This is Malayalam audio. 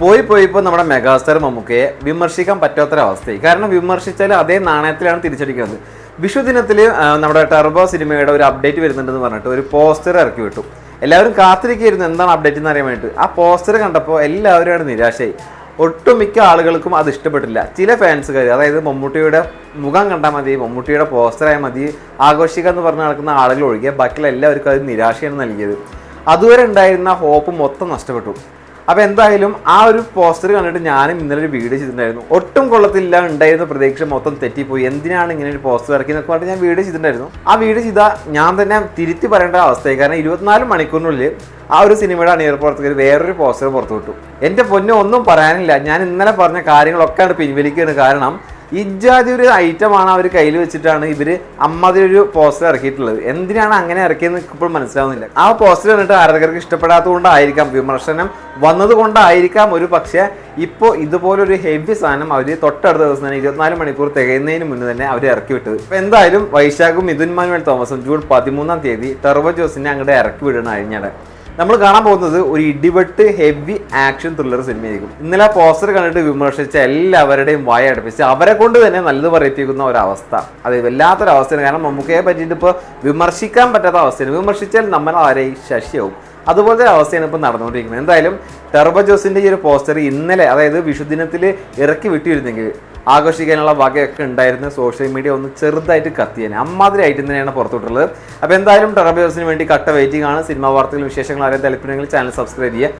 പോയി പോയി ഇപ്പോൾ നമ്മുടെ മെഗാസ്റ്റാർ മമ്മൂക്കയെ വിമർശിക്കാൻ പറ്റാത്തൊരവസ്ഥയായി. കാരണം വിമർശിച്ചാൽ അതേ നാണയത്തിലാണ് തിരിച്ചടിക്കുന്നത്. വിഷു ദിനത്തിൽ നമ്മുടെ ടെർബോ സിനിമയുടെ ഒരു അപ്ഡേറ്റ് വരുന്നുണ്ടെന്ന് പറഞ്ഞിട്ട് ഒരു പോസ്റ്റർ ഇറക്കി വിട്ടു. എല്ലാവരും കാത്തിരിക്കുകയായിരുന്നു. എന്താണ് അപ്ഡേറ്റ് എന്ന് അറിയാൻ വേണ്ടിയിട്ട്. ആ പോസ്റ്റർ കണ്ടപ്പോൾ എല്ലാവരും ആണ് നിരാശയായി. ഒട്ടുമിക്ക ആളുകൾക്കും അത് ഇഷ്ടപ്പെട്ടില്ല. ചില ഫാൻസുകാർ അതായത് മമ്മൂട്ടിയുടെ മുഖം കണ്ടാൽ മതി മമ്മൂട്ടിയുടെ പോസ്റ്ററായാൽ മതി ആഘോഷിക്കുക എന്ന് പറഞ്ഞ് നടക്കുന്ന ആളുകൾ ഒഴികെ ബാക്കിയുള്ള എല്ലാവർക്കും അത് നിരാശയാണ് നൽകിയത്. അതുവരെ ഉണ്ടായിരുന്ന ഹോപ്പ് മൊത്തം നഷ്ടപ്പെട്ടു. അപ്പോൾ എന്തായാലും ആ ഒരു പോസ്റ്റർ കണ്ടിട്ട് ഞാനും ഇന്നലെ ഒരു വീഡിയോ ചെയ്തിട്ടുണ്ടായിരുന്നു. ഒട്ടും കൊള്ളത്തില്ല ഉണ്ടായിരുന്ന പ്രതീക്ഷ മൊത്തം തെറ്റിപ്പോയി. എന്തിനാണ് ഇങ്ങനെ ഒരു പോസ്റ്റർ ഇറക്കി എന്നൊക്കെ പറഞ്ഞിട്ട് ഞാൻ വീഡിയോ ചെയ്തിട്ടുണ്ടായിരുന്നു. ആ വീഡിയോ ചെയ്താൽ ഞാൻ തന്നെ തിരുത്തി പറയേണ്ട അവസ്ഥയായി. കാരണം ഇരുപത്തിനാല് മണിക്കൂറിനുള്ളിൽ ആ ഒരു സിനിമയുടെ അണിയർ പ്രവർത്തകർ വേറൊരു പോസ്റ്റർ പുറത്തു വിട്ടു എന്റെ പൊന്നൊന്നും പറയാനില്ല. ഞാൻ ഇന്നലെ പറഞ്ഞ കാര്യങ്ങളൊക്കെയാണ് പിൻവലിക്കുകയാണ് കാരണം ഇജാതി ഒരു ഐറ്റമാണ് അവർ കയ്യിൽ വെച്ചിട്ടാണ് ഇവർ അമ്മാതിരി ഒരു പോസ്റ്റർ ഇറക്കിയിട്ടുള്ളത്. എന്തിനാണ് അങ്ങനെ ഇറക്കിയെന്ന് ഇപ്പോൾ മനസ്സിലാവുന്നില്ല. ആ പോസ്റ്റർ കണ്ടിട്ട് ആരാധകർക്ക് ഇഷ്ടപ്പെടാത്തതുകൊണ്ടായിരിക്കാം. വിമർശനം വന്നതുകൊണ്ടായിരിക്കാം ഒരു പക്ഷേ ഇപ്പോൾ ഇതുപോലൊരു ഹെവി സാധനം അവർ തൊട്ടടുത്ത ദിവസം തന്നെ ഇരുപത്തിനാല് മണിക്കൂർ തികയുന്നതിന് മുന്നേ തന്നെ അവർ ഇറക്കി വിട്ടത്. അപ്പോൾ എന്തായാലും വൈശാഖും മിഥുൻ മാനുവൽ തോമസും ജൂൺ പതിമൂന്നാം തീയതി ടെർവ ജോസിനെ അങ്ങോട്ട് ഇറക്കി വിടണം അഴിഞ്ഞാടെ നമ്മൾ കാണാൻ പോകുന്നത് ഒരു ഇടിവെട്ട് ഹെവി ആക്ഷൻ ത്രില്ലർ സിനിമയായിരിക്കും. ഇന്നലെ പോസ്റ്റർ കണ്ടിട്ട് വിമർശിച്ച എല്ലാവരുടെയും വായ അടുപ്പിച്ച് അവരെ കൊണ്ട് തന്നെ നല്ലത് പറയിപ്പിക്കുന്ന ഒരവസ്ഥ. അത് വല്ലാത്തൊരു അവസ്ഥയാണ് കാരണം മമ്മൂക്കയെ പറ്റിയിട്ട് ഇപ്പോൾ വിമർശിക്കാൻ പറ്റാത്ത അവസ്ഥയാണ്. വിമർശിച്ചാൽ നമ്മൾ ആരെയും ശശിയാവും. അതുപോലത്തെ അവസ്ഥയാണ് ഇപ്പോൾ നടന്നുകൊണ്ടിരിക്കുന്നത്. എന്തായാലും ടെർബോ ജോസിന്റെ ഈ ഒരു പോസ്റ്റർ ഇന്നലെ അതായത് വിഷുദിനത്തിൽ ഇറക്കി വിട്ടിരുന്നെങ്കിൽ ആഘോഷിക്കാനുള്ള വകയൊക്കെ ഉണ്ടായിരുന്നു സോഷ്യൽ മീഡിയ ഒന്ന് ചെറുതായിട്ട് കത്തിയേനെ അമ്മാതിരി ആയിട്ട് തന്നെയാണ് പുറത്തുവിട്ടുള്ളത് അപ്പോൾ എന്തായാലും ടെറബിയോസിന് വേണ്ടി കട്ട വെയിറ്റിംഗ് ആണ്. സിനിമാ വാർത്തകളും വിശേഷങ്ങളും അറിയാൻ താല്പര്യമെങ്കിൽ ചാനൽ സബ്സ്ക്രൈബ് ചെയ്യുക.